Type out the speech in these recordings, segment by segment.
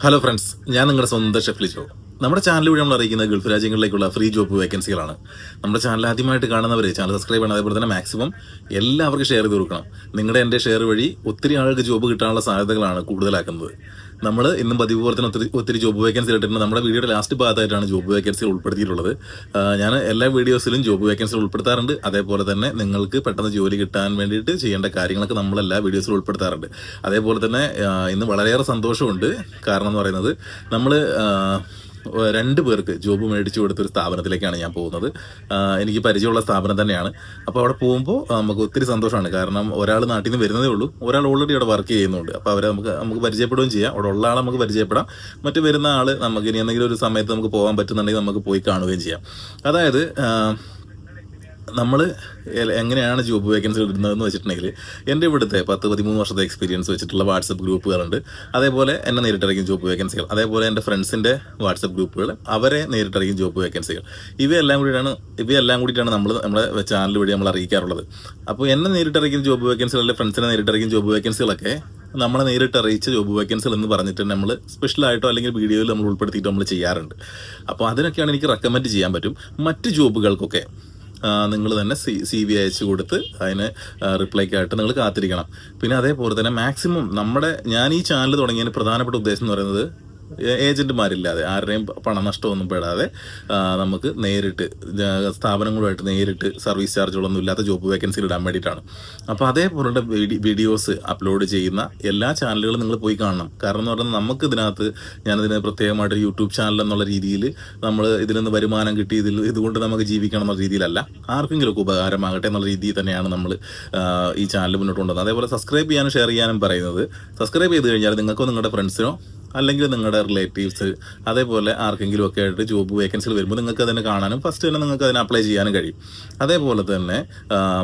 Hello friends ഞാൻ നിങ്ങളുടെ സ്വന്തം ഷെഫ് ലിജോ. നമ്മുടെ ചാനൽ വഴി നമ്മൾ അറിയിക്കുന്ന ഗൾഫ് രാജ്യങ്ങളിലേക്കുള്ള ഫ്രീ ജോബ് വേക്കൻസികളാണ് നമ്മുടെ ചാനൽ ആദ്യമായിട്ട് കാണുന്നവർ ചാനൽ സബ്സ്ക്രൈബ് ചെയ്യണം അതേപോലെ തന്നെ മാക്സിമം എല്ലാവർക്കും ഷെയർ ചെയ്ത് കൊടുക്കണം. നിങ്ങളുടെ എന്റെ ഷെയർ വഴി ഒത്തിരി ആളുകൾക്ക് ജോബ് കിട്ടാനുള്ള സാധ്യതകളാണ് കൂടുതലാക്കുന്നത്. നമ്മൾ ഇന്നും പതിവ് പോലെ തന്നെ ഒത്തിരി ഒത്തിരി ജോബ് വേക്കൻസി ഇട്ടിട്ടുണ്ട്. നമ്മുടെ വീഡിയോയുടെ ലാസ്റ്റ് ഭാഗത്തായിട്ടാണ് ജോബ് വേക്കൻസി ഉൾപ്പെടുത്തിയിട്ടുള്ളത്. ഞാൻ എല്ലാ വീഡിയോസിലും ജോബ് വേക്കൻസി ഉൾപ്പെടുത്താറുണ്ട്. അതേപോലെ തന്നെ നിങ്ങൾക്ക് പെട്ടെന്ന് ജോലി കിട്ടാൻ വേണ്ടിയിട്ട് ചെയ്യേണ്ട കാര്യങ്ങളൊക്കെ നമ്മൾ എല്ലാ വീഡിയോസിലും ഉൾപ്പെടുത്താറുണ്ട്. അതേപോലെ തന്നെ ഇന്ന് വളരെയേറെ സന്തോഷമുണ്ട്. കാരണം എന്ന് പറയുന്നത് നമ്മൾ രണ്ട് പേർക്ക് ജോബ് മേടിച്ചു കൊടുത്തൊരു സ്ഥാപനത്തിലേക്കാണ് ഞാൻ പോകുന്നത്. എനിക്ക് പരിചയമുള്ള സ്ഥാപനം തന്നെയാണ്. അപ്പോൾ അവിടെ പോകുമ്പോൾ നമുക്ക് ഒത്തിരി സന്തോഷമാണ്. കാരണം ഒരാൾ നാട്ടിൽ നിന്ന് വരുന്നതേ ഉള്ളൂ. ഒരാൾ ഓൾറെഡി അവിടെ വർക്ക് ചെയ്യുന്നുണ്ട്. അപ്പോൾ അവരെ നമുക്ക് നമുക്ക് പരിചയപ്പെടുകയും ചെയ്യാം. അവിടെ ഉള്ള ആളെ നമുക്ക് പരിചയപ്പെടാം. മറ്റു വരുന്ന ആൾ നമുക്ക് ഇനി എന്തെങ്കിലും ഒരു സമയത്ത് നമുക്ക് പോകാൻ പറ്റുന്നുണ്ടെങ്കിൽ നമുക്ക് പോയി കാണുകയും ചെയ്യാം. അതായത് നമ്മൾ എങ്ങനെയാണ് ജോബ് വേക്കൻസി ഇടുന്നതെന്ന് വെച്ചിട്ടുണ്ടെങ്കിൽ എന്റെ ഇവിടുത്തെ പത്ത് പതിമൂന്ന് വർഷത്തെ എക്സ്പീരിയൻസ് വെച്ചിട്ടുള്ള വാട്സപ്പ് ഗ്രൂപ്പുകളുണ്ട്. അതേപോലെ എന്നെ നേരിട്ടിറങ്ങിയ ജോബ് വേക്കൻസികൾ അതേപോലെ എന്റെ ഫ്രണ്ട്സിന്റെ വാട്സപ്പ് ഗ്രൂപ്പുകൾ. അവരെ നേരിട്ടിറങ്ങിയ ജോബ് വേക്കൻസികൾ ഇവയെല്ലാം കൂടിയാണ് ഇവയെല്ലാം കൂടിയിട്ടാണ് നമ്മൾ നമ്മുടെ ചാനൽ വഴി നമ്മൾ അറിയിക്കാറുള്ളത്. അപ്പോൾ എന്നെ നേരിട്ടിറങ്ങിയ ജോബ് വേക്കൻസികൾ അല്ലെങ്കിൽ ഫ്രണ്ട്സിനെ നേരിട്ടിറങ്ങിയ ജോബ് വേക്കൻസികളൊക്കെ നമ്മളെ നേരിട്ട് അറിയിച്ച ജോബ് വേക്കൻസികൾ എന്ന് പറഞ്ഞിട്ട് നമ്മൾ സ്പെഷ്യലായിട്ടോ അല്ലെങ്കിൽ വീഡിയോയിൽ നമ്മൾ ഉൾപ്പെടുത്തിയിട്ട് നമ്മൾ ചെയ്യാറുണ്ട്. അപ്പോൾ അതിനൊക്കെയാണ് എനിക്ക് റെക്കമെൻഡ് ചെയ്യാൻ പറ്റും. മറ്റ് ജോബുകൾക്കൊക്കെ നിങ്ങൾ തന്നെ സി സി വി അയച്ചു കൊടുത്ത് അതിന് റിപ്ലൈക്കായിട്ട് നിങ്ങൾ കാത്തിരിക്കണം. പിന്നെ അതേപോലെ തന്നെ മാക്സിമം നമ്മുടെ ഞാൻ ഈ ചാനൽ തുടങ്ങിയതിന് പ്രധാനപ്പെട്ട ഉദ്ദേശം എന്ന് പറയുന്നത് ഏജന്റുമാരില്ലാതെ ആരുടെയും പണനഷ്ടമൊന്നും പെടാതെ നമുക്ക് നേരിട്ട് സ്ഥാപനങ്ങളുമായിട്ട് നേരിട്ട് സർവീസ് ചാർജുകളൊന്നും ഇല്ലാത്ത ജോബ് വേക്കൻസിയിൽ ഇടാൻ വേണ്ടിയിട്ടാണ്. അപ്പോൾ അതേപോലെ വീഡിയോസ് അപ്ലോഡ് ചെയ്യുന്ന എല്ലാ ചാനലുകളും നിങ്ങൾ പോയി കാണണം. കാരണം എന്ന് പറഞ്ഞാൽ നമുക്ക് ഇതിനകത്ത് ഞാനിതിന് പ്രത്യേകമായിട്ട് യൂട്യൂബ് ചാനൽ എന്നുള്ള രീതിയിൽ നമ്മൾ ഇതിൽ നിന്ന് വരുമാനം കിട്ടി ഇതിൽ ഇതുകൊണ്ട് നമുക്ക് ജീവിക്കണം എന്നുള്ള രീതിയിലല്ല. ആർക്കെങ്കിലും ഒക്കെ ഉപകാരമാകട്ടെ എന്നുള്ള രീതിയിൽ തന്നെയാണ് നമ്മൾ ഈ ചാനൽ മുന്നോട്ട് കൊണ്ടുവന്നത്. അതേപോലെ സബ്സ്ക്രൈബ് ചെയ്യാനും ഷെയർ ചെയ്യാനും പറയുന്നത്. സബ്സ്ക്രൈബ് ചെയ്ത് കഴിഞ്ഞാൽ നിങ്ങൾക്കോ നിങ്ങളുടെ ഫ്രണ്ട്സിനോ അല്ലെങ്കിൽ നിങ്ങളുടെ റിലേറ്റീവ്സ് അതേപോലെ ആർക്കെങ്കിലും ഒക്കെ ആയിട്ട് ജോബ് വേക്കൻസികൾ വരുമ്പോൾ നിങ്ങൾക്ക് അതിനെ കാണാനും ഫസ്റ്റ് തന്നെ നിങ്ങൾക്ക് അതിന് അപ്ലൈ ചെയ്യാനും കഴിയും. അതേപോലെ തന്നെ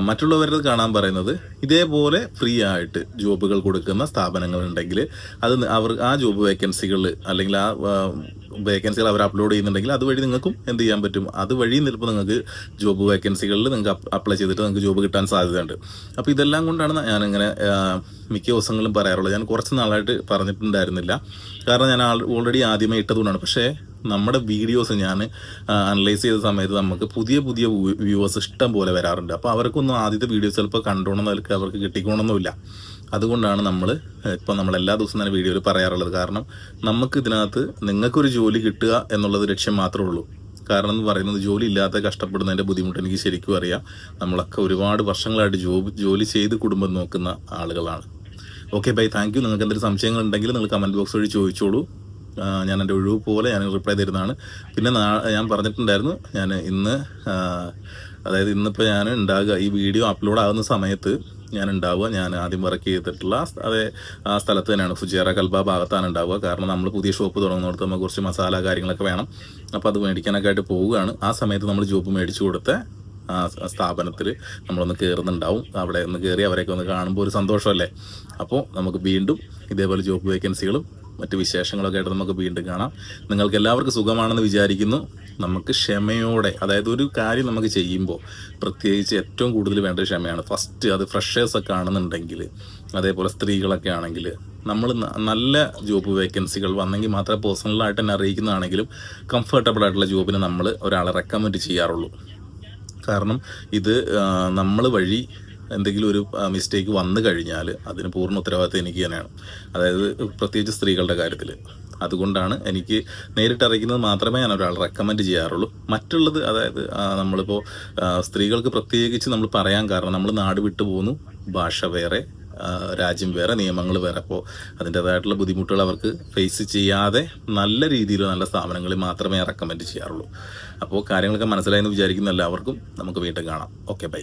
മറ്റുള്ളവരുടെ കാണാൻ പറയുന്നത് ഇതേപോലെ ഫ്രീ ആയിട്ട് ജോബുകൾ കൊടുക്കുന്ന സ്ഥാപനങ്ങൾ ഉണ്ടെങ്കിൽ അത് അവർ ആ ജോബ് വേക്കൻസികൾ അല്ലെങ്കിൽ ആ വേക്കൻസികൾ അവർ അപ്ലോഡ് ചെയ്യുന്നുണ്ടെങ്കിൽ അതുവഴി നിങ്ങൾക്കും എന്ത് ചെയ്യാൻ പറ്റും? അതുവഴി ചിലപ്പോൾ നിങ്ങൾക്ക് ജോബ് വേക്കൻസികളിൽ നിങ്ങൾക്ക് അപ്ലൈ ചെയ്തിട്ട് നിങ്ങൾക്ക് ജോബ് കിട്ടാൻ സാധ്യതയുണ്ട്. അപ്പോൾ ഇതെല്ലാം കൊണ്ടാണ് ഞാനിങ്ങനെ മിക്ക ദിവസങ്ങളും പറയാറുള്ളത്. ഞാൻ കുറച്ച് നാളായിട്ട് പറഞ്ഞിട്ടുണ്ടായിരുന്നില്ല. കാരണം ഞാൻ ഓൾറെഡി ആദ്യമേ ഇട്ടതുകൊണ്ടാണ്. പക്ഷേ നമ്മുടെ വീഡിയോസ് ഞാൻ അനലൈസ് ചെയ്ത സമയത്ത് നമുക്ക് പുതിയ പുതിയ വ്യൂവേഴ്സ് ഇഷ്ടം പോലെ വരാറുണ്ട്. അപ്പോൾ അവർക്കൊന്നും ആദ്യത്തെ വീഡിയോസ് ചിലപ്പോൾ കണ്ടോണമെന്ന് അവർക്ക് കിട്ടിക്കോണമെന്നില്ല അതുകൊണ്ടാണ് നമ്മൾ ഇപ്പോൾ നമ്മൾ എല്ലാ ദിവസവും തന്നെ വീഡിയോയിൽ പറയാറുള്ളത്. കാരണം നമുക്ക് ഇതിനകത്ത് നിങ്ങൾക്കൊരു ജോലി കിട്ടുക എന്നുള്ളത് ലക്ഷ്യം മാത്രമേ ഉള്ളൂ. കാരണം എന്ന് പറയുന്നത് ജോലി ഇല്ലാതെ കഷ്ടപ്പെടുന്നതിന്റെ ബുദ്ധിമുട്ട് എനിക്ക് ശരിക്കും അറിയാം. നമ്മളൊക്കെ ഒരുപാട് വർഷങ്ങളായിട്ട് ജോബ് ജോലി ചെയ്ത് കുടുംബം നോക്കുന്ന ആളുകളാണ്. Okay bye. Thank you. നിങ്ങൾക്ക് എന്തെങ്കിലും സംശയങ്ങൾ ഉണ്ടെങ്കിൽ നിങ്ങൾ കമന്റ് ബോക്സ് വഴി ചോദിച്ചോളൂ. ഞാൻ എന്റെ ഒഴിവ് പോലെ ഞാൻ റിപ്ലൈ തരുന്നതാണ്. പിന്നെ ഞാൻ പറഞ്ഞിട്ടുണ്ടായിരുന്നു ഞാൻ ഇന്ന് അതായത് ഇന്നിപ്പോൾ ഞാൻ ഉണ്ടാകുക ഈ വീഡിയോ അപ്ലോഡ് ആകുന്ന സമയത്ത് ഞാൻ ഉണ്ടാവുക ഞാൻ ആദ്യം വർക്ക് ചെയ്തിട്ടുള്ള അതേ ആ സ്ഥലത്ത് തന്നെയാണ്. ഫുജിയറ കൽബ ഭാഗത്താണ് ഉണ്ടാവുക. കാരണം നമ്മൾ പുതിയ ഷോപ്പ് തുടങ്ങുന്നിടത്ത് നമുക്ക് കുറച്ച് മസാല കാര്യങ്ങളൊക്കെ വേണം. അപ്പോൾ അത് മേടിക്കാനൊക്കെ ആയിട്ട് പോവുകയാണ്. ആ സമയത്ത് നമ്മൾ ജോബ് മേടിച്ചു കൊടുത്ത സ്ഥാപനത്തിൽ നമ്മളൊന്ന് കയറുന്നുണ്ടാവും അവിടെ ഒന്ന് കയറി അവരെയൊക്കെ ഒന്ന് കാണുമ്പോൾ ഒരു സന്തോഷമല്ലേ അപ്പോൾ നമുക്ക് വീണ്ടും ഇതേപോലെ ജോബ് വേക്കൻസികളും മറ്റ് വിശേഷങ്ങളൊക്കെ ആയിട്ട് നമുക്ക് വീണ്ടും കാണാം. നിങ്ങൾക്ക് എല്ലാവർക്കും സുഖമാണെന്ന് വിചാരിക്കുന്നു. നമുക്ക് ക്ഷമയോടെ അതായത് ഒരു കാര്യം നമുക്ക് ചെയ്യുമ്പോൾ പ്രത്യേകിച്ച് ഏറ്റവും കൂടുതൽ വേണ്ട ക്ഷമയാണ്. ഫസ്റ്റ് അത് ഫ്രഷേഴ്സൊക്കെ ആണെന്നുണ്ടെങ്കിൽ അതേപോലെ സ്ത്രീകളൊക്കെ ആണെങ്കിൽ നമ്മൾ നല്ല ജോബ് വേക്കൻസികൾ വന്നെങ്കിൽ മാത്രമേ പേഴ്സണലായിട്ട് തന്നെ അറിയിക്കുന്നതാണെങ്കിലും കംഫർട്ടബിൾ ആയിട്ടുള്ള ജോബിന് നമ്മൾ ഒരാളെ റെക്കമെൻഡ് ചെയ്യാറുള്ളൂ. കാരണം ഇത് നമ്മൾ വഴി എന്തെങ്കിലും ഒരു മിസ്റ്റേക്ക് വന്നു കഴിഞ്ഞാൽ അതിന് പൂർണ ഉത്തരവാദിത്തം എനിക്ക് തന്നെയാണ്. അതായത് പ്രത്യേകിച്ച് സ്ത്രീകളുടെ കാര്യത്തിൽ അതുകൊണ്ടാണ് എനിക്ക് നേരിട്ട് അറിയിക്കുന്നത് മാത്രമേ ഞാൻ ഒരാൾ റെക്കമെൻഡ് ചെയ്യാറുള്ളൂ. മറ്റുള്ളത് അതായത് നമ്മളിപ്പോൾ സ്ത്രീകൾക്ക് പ്രത്യേകിച്ച് നമ്മൾ പറയാൻ കാരണം നമ്മൾ നാട് വിട്ടു പോകുന്നു ഭാഷ വേറെ രാജ്യം വേറെ നിയമങ്ങൾ വേറെ. അപ്പോൾ അതിന്റെതായിട്ടുള്ള ബുദ്ധിമുട്ടുകൾ അവർക്ക് ഫേസ് ചെയ്യാതെ നല്ല രീതിയിൽ നല്ല സ്ഥാപനങ്ങളിൽ മാത്രമേ റെക്കമെൻഡ് ചെയ്യാറുള്ളൂ. അപ്പോൾ കാര്യങ്ങളൊക്കെ മനസ്സിലായെന്ന് വിചാരിക്കുന്ന എല്ലാവർക്കും നമുക്ക് വീണ്ടും കാണാം. Okay bye